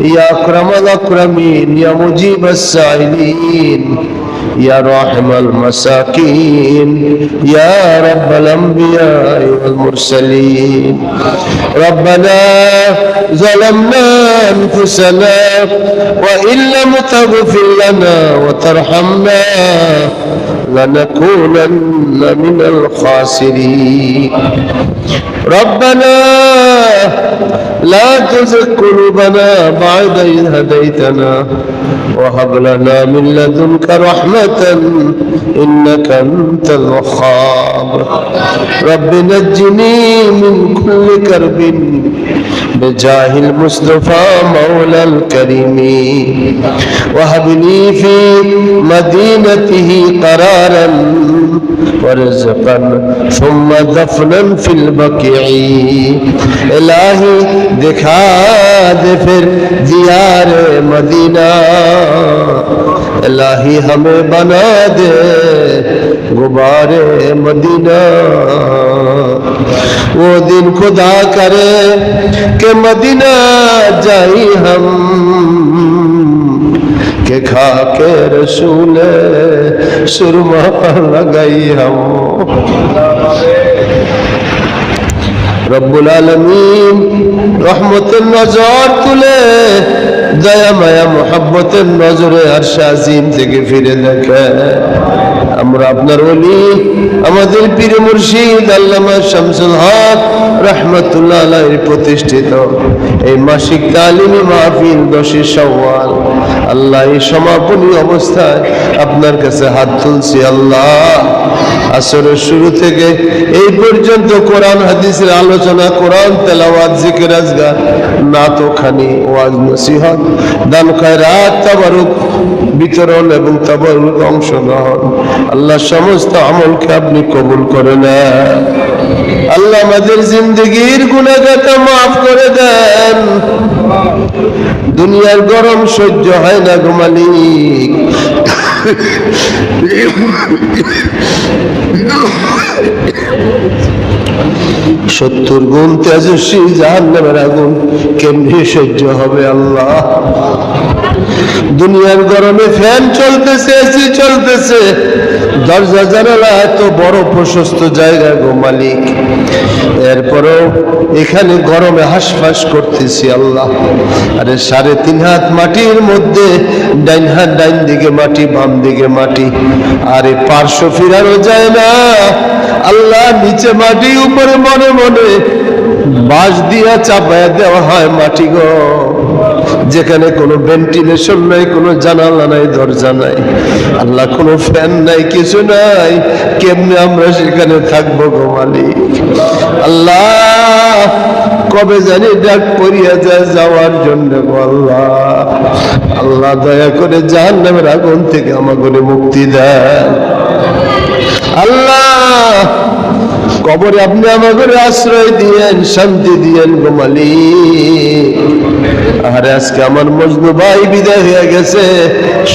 يا أكرم الأكرمين يا مجيب السائلين يا راحم المساكين يا رب الأنبياء والمرسلين. ربنا ظلمنا أنفسنا وإن لم تغفر لنا وترحمنا لنكونن من الخاسرين. ربنا لا تزغ قلوبنا بعد إذ هديتنا وهب لنا من لدنك رحمة إنك أنت الوهاب. رب نجني من كل كرب بجاه المصطفى مولى الكريم. وهب لي في مدينته قرارا ورزقا ثم دفنا في البقيع الهی دکھا دے دیار مدینہ الہی ہمیں بنا دے غبار مدینہ वो दिन खुदा करे के मदीना जाई हम के खा के रसूल सुरमा पर लगाई हम রব্বুল আলমিন রহমতের নজর তুলে দয়া মায়া মোহাম্মতের নজরে আর শাহিম থেকে ফিরে দেখে। আমরা আপনার বলি আমাদের পীর মুর্শিদ, আল্লামা শামসুল হক রহমতুল্লাহ প্রতিষ্ঠিত। এই মাসিক মাহফিল সওয়াল আল্লাহ এই সমাপনী অবস্থায় আপনার কাছে হাত তুলছি, আল্লাহ। আসরের শুরু থেকে এই পর্যন্ত কোরআন, হাদিসের আলোচনা, কোরআন, তেলাওয়াত, জিকির, আজগার, নাতখানি, ওয়াজ, নসিহত, দান, খায়রাত, তাবারুক, বিতরণ এবং তাবারুক অংশগ্রহণ। আল্লাহ সমস্ত আমলকে আপনি কবুল করে নেন। আল্লাহ আমাদের জিন্দগির গুণাগাতা মাফ করে দেন। দুনিয়ার গরম সহ্য হয় না গো মালিক। সত্তর গুণ তেজস্বী জাহান্নামের আগুন কেমনি সহ্য হবে আল্লাহ? দুনিয়ার গরমে ফ্যান চলতেছে, এসি চলতেছে। দরজা জানালা এত বড় প্রশস্ত জায়গা গো মালিক। এরপরেও এখানে গরমে হাসফাস করতেছি আল্লাহ। আরে সাড়ে তিন হাত মাটির মধ্যে ডাইন হাত ডাইন দিকে মাটি, বাম দিকে মাটি। আরে পার্শ্ব ফিরানো যায় না। আল্লাহ নিচে মাটি, উপরে মনে মনে বাঁশ দিয়া চাপায়া দেওয়া হয় মাটি গো। যেখানে কোনো ভেন্টিলেশন নাই, কোনো জানালা নাই, দরজা নাই। আল্লাহ কোনো ফ্যান নাই, কিছু নাই। কেমনে আমরা সেখানে থাকব গো মালিক? আল্লাহ, কবে জানি ডাক পড়িয়া যায় যাওয়ার জন্য আল্লাহ। আল্লাহ দয়া করে জাহান নামের আগুন থেকে আমাকে মুক্তি দেন। আল্লাহ, কবরে আপনি আমাকে আশ্রয় দিয়েন, শান্তি দিয়েন গো মালিক। আরে আজকে আমার মজনু ভাই বিদায় হয়ে গেছে।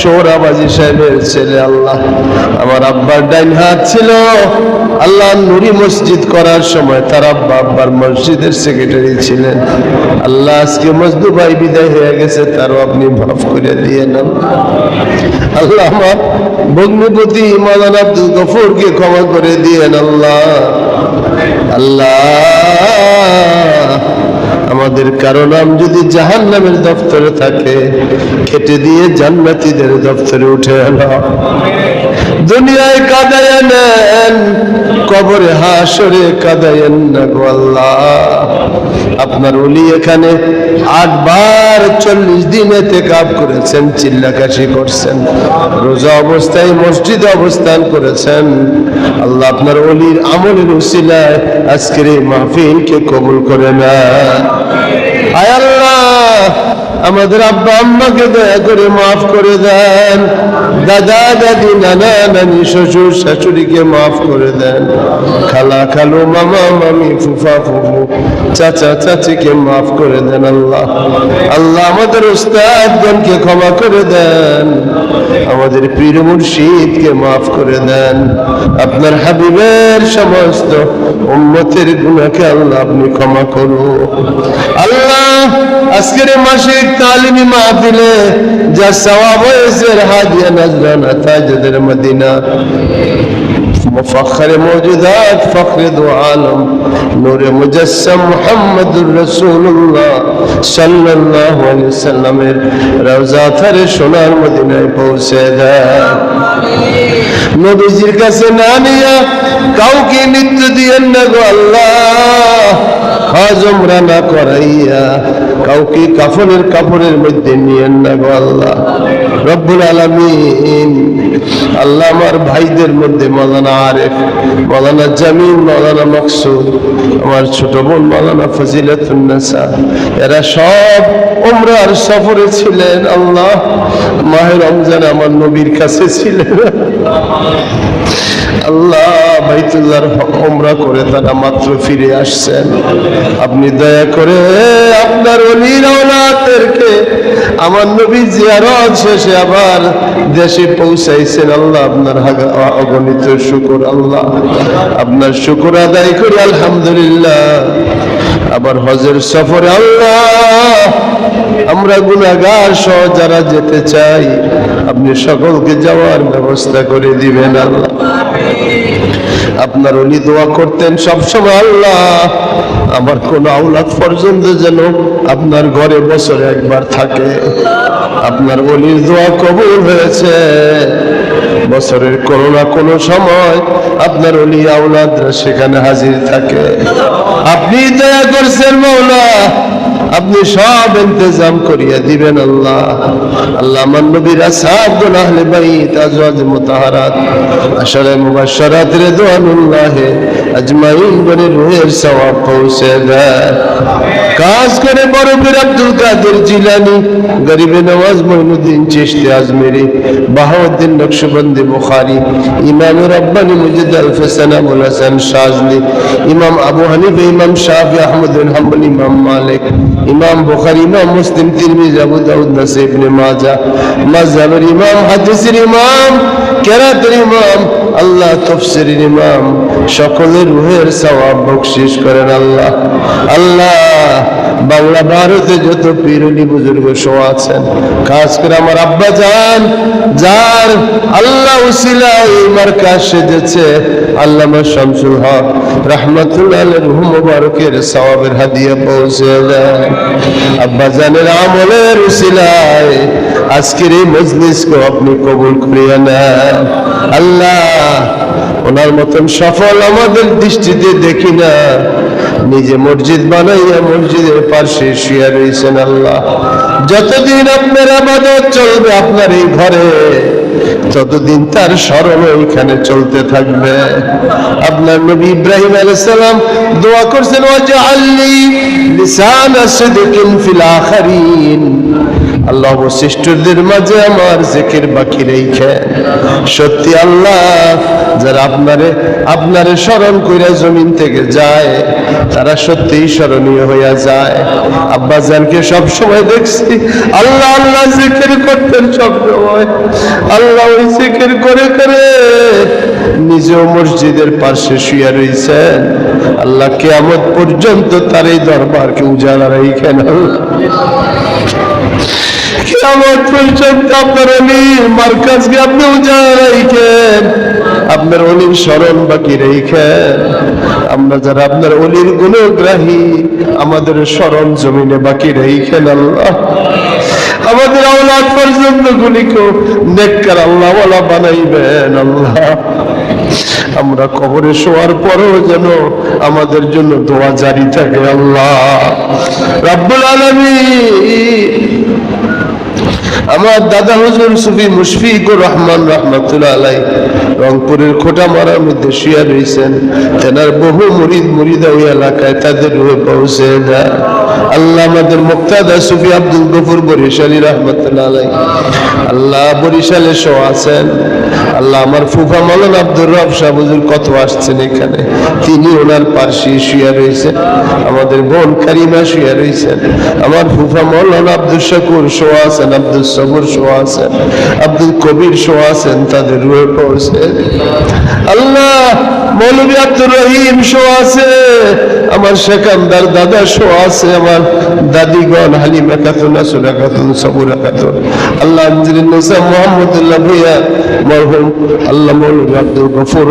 সৌরাবাজি সাহেবের ছেলে আল্লাহ। আমার আব্বার ডাইন হাত ছিল। আল্লাহ নুরি মসজিদ করার সময় তার আব্বা আব্বার মসজিদের সেক্রেটারি ছিলেন। আল্লাহ আজকে মজনু ভাই বিদায় হয়ে গেছে, তারও আপনি মাফ করে দিয়ে নেন আল্লাহ আমার ভগ্নিপতি মাদান আব্দুল গফুরকে ক্ষমা করে দিয়েন আল্লাহ। আল্লাহ আমাদের কারও নাম যদি জাহান নামের দপ্তরে থাকে কেটে দিয়ে জান্নাতীদের দপ্তরে উঠে এলো দুনিয়ায় কাদায় নেন কবরে হাসরে কাদায়েন না গো আল্লাহ। আপনার উলি এখানে আটবার চল্লিশ দিনেতে কাপ করেছেন, চিল্লাকাশি করছেন, রোজা অবস্থায় মসজিদে অবস্থান করেছেন। আল্লাহ আপনার অলির আমলের উসিলায় আজকের এই মাহফিলকে কবুল করে না আয় আল্লাহ আমাদের আব্বা আম্মাকে দয়া করে মাফ করে দেন। দাদা, দাদি, নানা, নানি, শ্বশুর, শাশুড়িকে মাফ করে দেন। খালা, খালু, মামা, মামি, ফুফা, ফুফু, চাচা, চাচিকে মাফ করে দেন আল্লাহ। আল্লাহ আমাদের উস্তাদগণকে ক্ষমা করে দেন। আমাদের পীর মুর্শিদকে মাফ করে দেন। আপনার হাবিবের সমস্ত উম্মতের গুণাকে আল্লাহ আপনি ক্ষমা করুন। আল্লাহ, আজকের মাসিক তালিমি মাহফিলে যা সওয়াব হয়েছে হাদিয়া নজরানা তাজদের মদিনা مفخر موجودات فخر دو عالم نور مجسم محمد رسول الله صلى الله عليه وسلم রওজা থারে সোনার মদিনায় পৌঁছে দেয় নবীজির কাছে না নিয়া কাউকে নিত্য দিয়েন না গো আল্লাহ হজ উমরা না করাইয়া কাউকে কাফনের কাপড়ের মধ্যে নিয়েন না গো আল্লাহ। রব্বুল আলামিন, আল্লাহ আমার ভাইদের মধ্যে মৌলানা আরেফ, মৌলানা জামিন মৌলানা মকসুদ, আমার ছোট বোন মৌলানা ফজিলাতুন্নেসা এরা সব উমরার সফরে ছিলেন আল্লাহ। মাহের রমজান আমার নবীর কাছে ছিলেন। আল্লাহ বাইতুল্লাহর ওমরা করে তারা মাত্র ফিরে আসছেন। আপনি দয়া করে আপনার অলির ওলাদেরকে আমার নবী জিয়ারত শেষে আবার দেশে পৌঁছাইছেন। আল্লাহ আপনার অগণিত শুকর, আল্লাহ আপনার শুকর আদায় করি, আলহামদুলিল্লাহ। আবার হজের সফরে আল্লাহ, আমরা গুনাগার সহ যারা যেতে চাই, আপনি সকলকে যাওয়ার ব্যবস্থা করে দিবেন, আল্লাহ। আপনার উনি দোয়া করতেন সবসময়, আল্লাহ, আমার কোন আওলাদ পর্যন্ত যেন আপনার ঘরে বছরে একবার থাকে। আপনার অলির দোয়া কবুল হয়েছে। বছরের কোনো না কোনো সময় আপনার অলি আওলাদরা সেখানে হাজির থাকে। আপনি দয়া করছেন মৌলা আপনি সব ইন্তজাম করিয়া দিবেন আল্লাহ। আল্লাহ আমার নবীর আসহাব আহলে বাইত আজওয়াজ মুতাহারাত। আশারে মুবাশশারাত রিদওয়ানুল্লাহ আজমাইন বনে রুহের সওয়াব পৌঁছে কাজ করে বড় পীর আব্দুল কাদের জিলানি, গরিবে নওয়াজ মঈনুদ্দিন চিশতি আজমেরি, বাহাউদ্দিন নকশবন্দি বুখারী, ইমাম রব্বানি মুজিদ আল ফসান আবুল হাসান শাজলি ইমাম আবু হানিফা, ইমাম শাফি আহমদ হাম্বল, ইমাম মালিক। ইমাম বুখারী ইমাম মুসলিম তিরমিজি আবু দাউদ নাসাই ইবনে মাজাহ মাযহাবের ইমাম হাদিসের ইমাম কেরাতের ইমাম, আল্লাহ তফসিরের ইমাম, সকলের রুহের সওয়াব বকশিস করেন আল্লাহ। আল্লাহ, বাংলা ভারতে যত পীরনি বুজুর্গ শো আছেন, খাস করে আমার আব্বা যান যার আল্লাহ উসিলা এই মার্কাজ সেজেছে, আল্লামা শামসুল হক, রহমতুল্লাহ রুহ মুবারকের সওয়াবের হাদিয়া পৌঁছে দেন। আব্বা জানের আমলের উসিলায় আজকের এই মজলিসকে আপনি কবুল করিয়া নেন। আল্লাহ, ওনার মতন সফল আমাদের দৃষ্টিতে দেখি না। নিজে মসজিদ বানাইয়া মসজিদের পাশে শুয়ে রয়েছেন আল্লাহ। যতদিন আপনার আবাদত চলবে আপনার এই ঘরে, ততদিন তার স্মরণ ওইখানে চলতে থাকবে। আপনার নবী ইব্রাহিম আলাইহিস সালাম দোয়া করছেন ওয়াজআলনি লিসানা সিদকিন ফিল আখিরিন। আল্লাহ বৈশিষ্ট্যদের মাঝে আমার জেকের বাকি রেখে। সত্যি আল্লাহ, যারা আপনারে আপনারে স্মরণ করে জমিন থেকে যায়, তারা সত্যিই স্মরণীয় হইয়া যায়। আব্বা জানকে সব সময় দেখছি, আল্লাহ আল্লাহ জিকির করতেন সব সময় আল্লাহ ওই জিকির করে করে নিজেও মসজিদের পাশে শুয়ে রয়েছেন আল্লাহ কেয়ামত পর্যন্ত তার এই দরবারকে উজাড়া রেখেন কেমন পর্যন্ত আপনার অলির মার্কাজকে আপনি রাখেন আপনার অলির স্মরণ বাকি রেখেন আমরা যারা আপনার অলির গুণগ্রাহী আমাদের স্মরণ জমিনে বাকি রেখেন আল্লাহ। আমাদের আওলাদ পর্যন্ত গুলিকেও নেককার আল্লাহ ওয়ালা বানাইবেন আল্লাহ। আমরা কবরে শোয়ার পরেও যেন আমাদের জন্য দোয়া জারি থাকে আল্লাহ। রাব্বুল আলামিন। আমার দাদা হুজুর সুফি মুশফিকুর রহমান রহমতুল্লাহ আলাই রংপুরের খোটা মারার মধ্যে শুয়ে রয়েছেন। তেনার বহু মুরিদ মুরিদা ওই এলাকায় তাদের রূপে পৌঁছে যায় আল্লাহ আমাদের মুক্তাদা সুফি আব্দুল গফুর বরিশালী রহমতুল্লাহ আল্লাহ বরিশালে শো আছেন। আল্লাহ আমার ফুফা মলন আব্দুর রব সাহুজুর কত আসছেন এখানে। তিনি ওনার পার্শ্বে শুয়ে রয়েছেন। আমাদের বোন কারিমা শুয়ে রয়েছেন। আমার ফুফা মলন আব্দুল শাকুর শো আছেন, আব্দুল সবুর শো আছেন, আব্দুল কবির শো আছেন, তাদের রুয়ে পড়ছে আল্লাহ মৌলবী আব্দুর রহিম শো আছে। আমার সেকান্দার দাদা শো আছে আমার দাদিগণ হালিমা খাতুন আসুরা আল্লাহ আঞ্জলিন নিসা মোহাম্মদুল্লাহ ভুইয়া মরহুম। আল্লাহ মৌলবী আব্দুল গফুর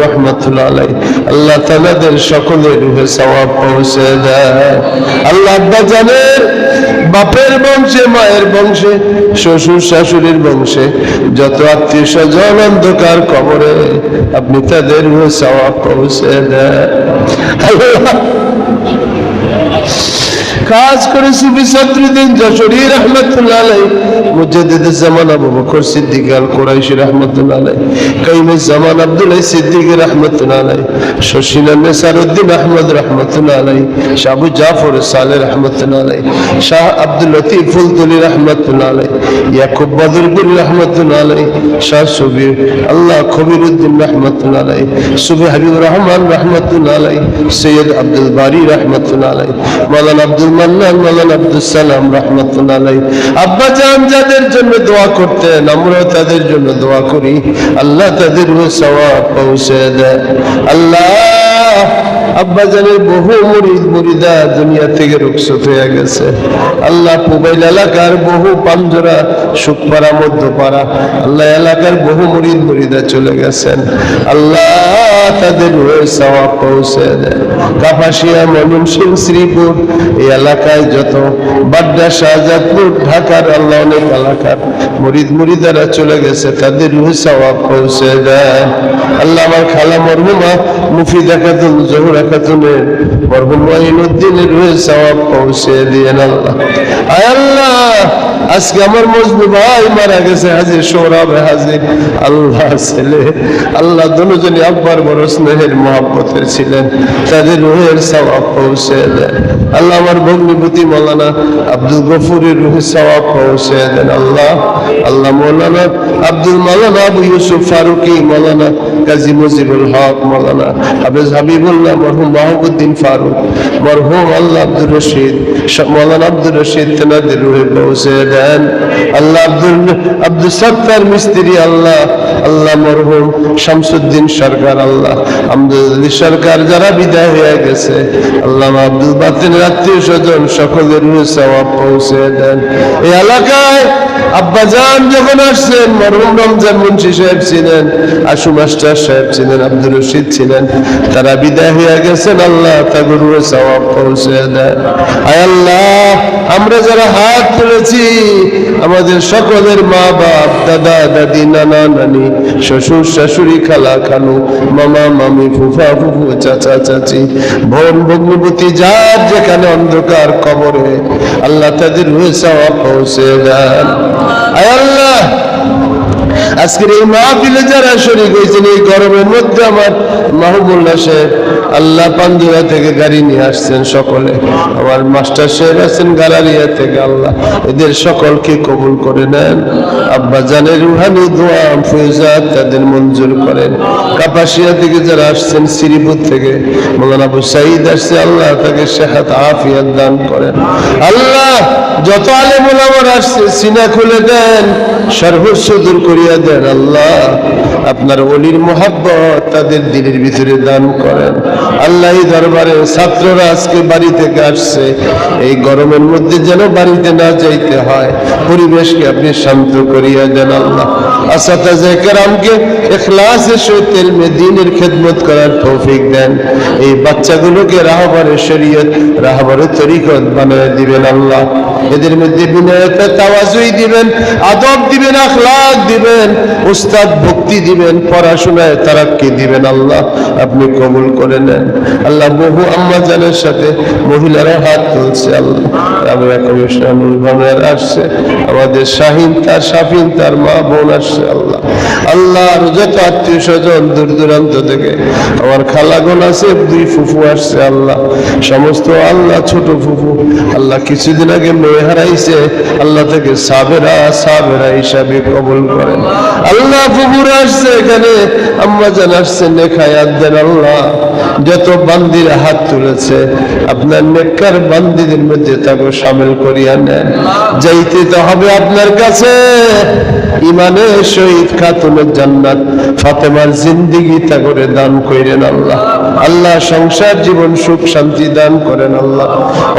আলাই আল্লাহ তালাদের সকলের রুহে সওয়াব পৌঁছে দেয়। আল্লাহ আব্বা জানের বাপের বংশে, মায়ের বংশে, শ্বশুর শাশুড়ির বংশে, যত আত্মীয় স্বজন অন্ধকার কবরে, আপনি তাদের সওয়াব পৌঁছে দেয়। আল্লাহ কাজ করে সুফি সদরুদ্দিন যশোরী রহমতুল্লাহ আলাই মুজাদ্দিদ জামান আবু বকর সিদ্দিক আল কুরাইশি রহমতুল্লাহ আলাই কাইমে জামান আব্দুল্লাহ সিদ্দিক রহমতুল্লাহ আলাই নেসারউদ্দিন আহমদ রহমতুল্লাহ আলাই জাফর সালে রহমতুল্লাহ আলাই শাহ আব্দুল লতিফ ফুলতুলি রহমতুল্লাহ আলাই ইয়াকুব রহমতুল্লাহ আলাই শাহ সুবি আল্লাহ রহমতুল্লাহ আলাই সুবি রহমান রহমতুল্লাহ আলাই সৈয়দ আব্দুল বারি রহমতুল্লাহ আলাই মাওলানা আব্দুল আব্বা যাদের জন্য দোয়া করতেন, আমরাও তাদের জন্য দোয়া করি। আল্লাহ তাদের পৌঁছে দেয় আল্লাহ আব্বা জানের বহু মুরিদ মুরিদা দুনিয়া থেকে রুখসত হয়ে গেছে। আল্লাহ পুবাইল এলাকার বহু পাঞ্জরা সুখপাড়া মধ্যপাড়া, আল্লাহ এলাকার বহু চলে গেছেন। আল্লাহ তাদের পৌঁছে দেয় কাপাসিয়া ময়মনসিং শ্রীপুর, এই এলাকায় যত বাড্ডা, শাহজাদপুর, ঢাকার আল্লাহ অনেক এলাকার মুরিদ মুরিদারা চলে গেছে, তাদের সওয়াব পৌঁছে দেয় আল্লাহ আমার খালা মরহুমা মুফিদা খাতুন জহুরা খাতুনের মরহুম মঈনুদ্দিনের রুহে সওয়াব পৌঁছে দিয়েন আল্লাহ। আয় আল্লাহ! আজকে আমার মজনু ভাই মারা গেছে, হাজির সৌরভে, হাজির আল্লাহ ছেলে। আল্লাহ দুজনই আব্বার বড় স্নেহের মহাব্বতের ছিলেন, তাদের রুহের সওয়াব পৌঁছে দেন। আল্লাহ আমার ভগ্নিপতি মৌলানা আব্দুল গফুরের রুহে সওয়াব পৌঁছে দেন, আল্লাহ। আল্লাহ মৌলানা আব্দুল মৌলানা আবু ইউসুফ ফারুকি, মৌলানা কাজী মুজিবুল হক, মৌলানা হাফেজ হাবিবুল্লাহ মরহুম মাহবুদ্দিন ফারুক, মরহুম আল্লাহ আব্দুর রশিদ মৌলানা আব্দুর রশিদ তেনাদের রুহে পৌঁছে দেন। আল্লাহ আব্দুল আব্দুল সত্তার মিস্ত্রি আল্লাহ। আল্লাহ মরহুম শামসুদ্দিন সরকার আল্লাহ। আব্দুল সরকার যারা বিদায় হয়ে গেছে আল্লাহ আব্দুল বাতিনের আত্মীয় স্বজন সকলের সওয়াব পৌঁছে দেন। এই এলাকায় আব্বাজান যখন আসছেন, মরহুম রমজান মুন্সি সাহেব ছিলেন, আশু মাস্টার সাহেব ছিলেন আব্দুল রশিদ ছিলেন। তারা বিদায় হয়ে গেছেন, আল্লাহ তাদের রুহে সওয়াব পৌঁছে দেন। আয় আল্লাহ, আমরা যারা হাত তুলেছি আমাদের সকলের মা বাপ দাদা, দাদি, নানা, নানি, শ্বশুর, শাশুড়ি, খালা খালু মামা, মামি, ফুফা, ফুফু, চাচা, চাচি, বোন ভগ্নিপতি যার যেখানে অন্ধকার কবরে, আল্লাহ তাদের সওয়াব পৌঁছে আয় আল্লাহ! আজকের এই মাহফিলে যারা শরীর হয়েছেন, এই গরমের মধ্যে আমার মাহবুল্লাহ সাহেব, আল্লাহ পান্ডুয়া থেকে গাড়ি নিয়ে আসছেন সকলে। আমার মাস্টার সাহেব আছেন গালারিয়া থেকে, আল্লাহ এদের সকলকে কবুল করে নেন। আব্বা জানের রুহানি দোয়া ফৈজাত তাদের মঞ্জুর করেন। কাপাসিয়া থেকে যারা আসছেন, শ্রীপুর থেকে, মৌলানা আবু সাইদ আসছে, আল্লাহ তাকে শেখাত আফিয়াত দান করেন। আল্লাহ, যত আলেমুল আমার আসছে, সিনা খুলে দেন, সর্বস্ব দূর করিয়া দেন আল্লাহ আপনার অলির মোহাব্বত তাদের দিলের ভিতরে দান করেন। আল্লাহ দরবারে ছাত্ররা আজকে বাড়ি থেকে আসছে। এই গরমের মধ্যে যেন বাড়িতে না যাইতে হয়, পরিবেশকে আপনি শান্ত করিয়া দেন আল্লাহ। কেরামকে এখলাসের সহিত দিনের খেদমত করার তৌফিক দেন। এই বাচ্চাগুলোকে রাহবারের শরীয়ত রাহবারের তরিকত বানিয়ে দিবেন আল্লাহ। এদের মধ্যে বিনয়তা, তাওয়াজুই দিবেন, আদব দিবেন, আখলাক দিবেন। উস্তাদ ভক্তি দিবেন, পড়াশোনায় তারাক্কি দিবেন আল্লাহ, আপনি কবুল করে নেন। আল্লাহ বহু আম্মা জানের সাথে মহিলারা হাত তুলছে আল্লাহ। আমরা আসছে, আমাদের শাহিন তার, শাফিন তার মা বোন আসছে আল্লাহ। আল্লাহ যত আত্মীয় স্বজন দূর দূরান্ত থেকে, আমার খালাগন আছে, দুই ফুফু আসছে আল্লাহ। সমস্ত আল্লাহ ছোট ফুফু, আল্লাহ কিছুদিন আগে মেয়ে হারাইছে, আল্লাহ থেকে সাবেরা সাবেরা হিসাবে কবল করেন। আল্লাহ কুকুর আসছে এখানে। আম্মা জান আসছে নেখায়াত দেন আল্লাহ, যত বান্দির হাত তুলেছে, আপনার নেককার বান্দিদের মধ্যে তাকে সামিল করিয়া নেন। যাইতে তো হবে আপনার কাছে। ইমানে শহীদ খাতুনের জান্নাত, ফাতেমার জিন্দিগি তা করে দান করেন আল্লাহ। আল্লাহ সংসার জীবন সুখ শান্তি দান করেন আল্লাহ।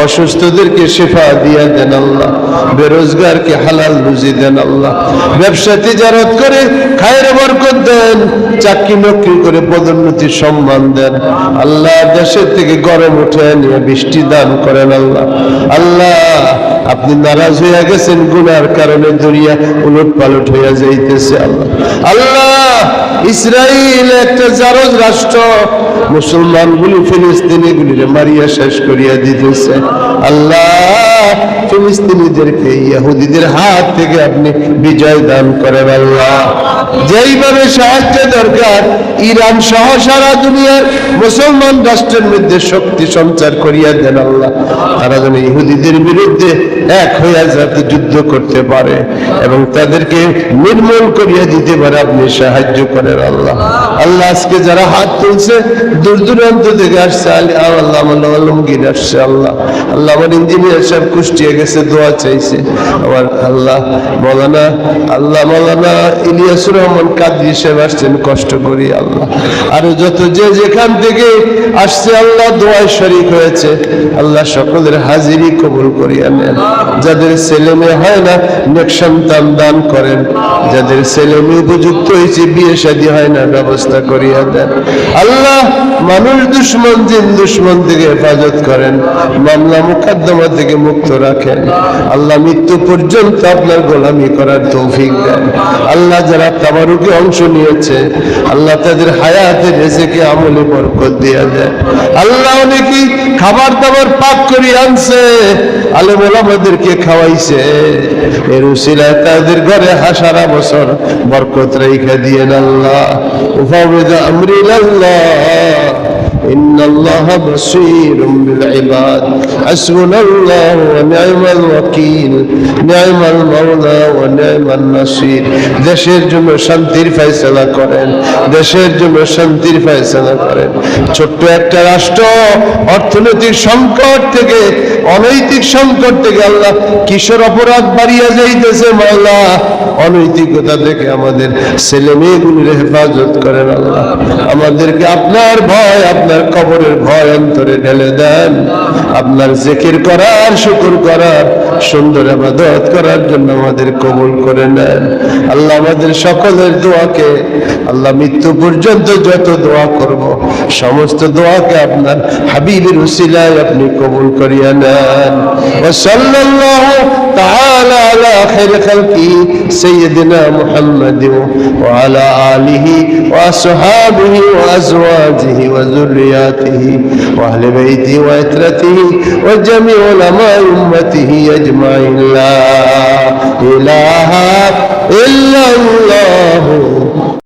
অসুস্থদেরকে শেফা দিয়া দেন আল্লাহ। বেরোজগারকে হালাল রুজি দেন আল্লাহ। ব্যবসা তিজারত করে খায়ের বরকত দেন, চাকরি নকরি করে পদোন্নতি সম্মান দেন। আল্লাহ দেশের থেকে গরম উঠে নিয়ে বৃষ্টি দান করেন আল্লাহ। আল্লাহ, আপনি নারাজ হইয়া গেছেন, গুনার কারণে দুনিয়া উলট পালট হইয়া যাইতেছে আল্লাহ। আল্লাহ ইসরায়েল একটা জারজ রাষ্ট্র। মুসলমান গুলি মুসলমানগুলি ফিলিস্তিনিগুলিরে মারিয়া শেষ করিয়া দিতেছে। আল্লাহ, ফিলিস্তিনিদেরকে, ইহুদিদের হাত থেকে আপনি বিজয় দান করেন আল্লাহ। যেইভাবে সাহায্য দরকার, ইরান সহ সারা দুনিয়ার মুসলমান রাষ্ট্রের মধ্যে শক্তি সঞ্চার করিয়া দেন আল্লাহ। তারা যেন ইহুদিদের বিরুদ্ধে এক হইয়া যাতে যুদ্ধ করতে পারে এবং তাদেরকে নির্মূল করিয়া দিতে পারে, আপনি সাহায্য করেন আল্লাহ। আল্লাহ আজকে যারা হাত তুলছে, দূর দূরান্ত থেকে আসছে, আলি- আল্লাহ আলমগীর আসছে আল্লাহ। আল্লাহ আমার ইঞ্জিনিয়ার সাহেব কুষ্টিয়া গেছে, দোয়া চাইছে। আমার আল্লাহ আল্লাহ রহমান কাদি সাহেব আসছেন, কষ্ট করি, আল্লাহ। আরও যত যে যেখান থেকে আসছে, আল্লাহ দোয়ায় শরিক হয়েছে। আল্লাহ সকলের হাজিরি কবুল করিয়া নেন যাদের ছেলে মেয়ে হয় না, নেক সন্তান দান করেন। যাদের ছেলে মেয়ে উপযুক্ত হয়েছে, বিয়ে শাদী হয় না, ব্যবস্থা করিয়া দেন। আল্লাহ মানুষ দুশ্মন, জিন দুশ্মন থেকে হেফাজত করেন, মামলা মুকদ্দমা থেকে মুক্ত রাখেন। আল্লাহ মৃত্যু পর্যন্ত আপনার গোলামি করার তৌফিক দেন। আল্লাহ যারা তাবারুকে অংশ নিয়েছে, আল্লাহ তাদের হায়াতে রেজেকে আমলে বরকত দিয়া দেয় আল্লাহ অনেকেই খাবার দাবার পাক করে আনছে, আলেম ওলামাদেরকে খাওয়াইছে। এর উসিলায় তাদের ঘরে হাসারা বছর বরকত রেখে দিয়ে আল্লাহ। উফাউদ আমরি আল্লাহ إن الله بصير بالعباد حسبنا الله ونعم الوكيل نعم المولى ونعم النصير দেশের জন্য শান্তির ফয়সালা করেন দেশের জন্য শান্তির ফয়সালা করেন ছোট্ট একটা রাষ্ট্র অর্থনৈতিক সংকট থেকে অনৈতিক সংকট থেকে আল্লাহ কিশোর অপরাধ বাড়িয়া যাইতেছে মাওলা অনৈতিকতা থেকে আমাদের ছেলে মেয়েগুলির হেফাজত করেন আল্লাহ আমাদেরকে আপনার ভয় আপনার কবরের ভয় অন্তরে ঢেলে দেন। আপনার জেকির করার, শুকুর করার, সুন্দর আবাদত করার জন্য আমাদের কবুল করে নেন। আল্লাহ আমাদের সকলের দোয়াকে, আল্লাহ মৃত্যু পর্যন্ত যত দোয়া করব, সমস্ত দোয়াকে আপনার হাবিবের উসিলায় আপনি কবুল করিয়া নেন। ও সাল্লাল্লাহু তাআলা আলা খাইর খালকি সাইয়্যিদিনা মুহাম্মাদিন ওয়া আলা আলিহি ওয়া আসহাবিহি ذرياته وأهل بيته وأتلته وجميع علماء أمته أجمعين. لا إله إلا الله.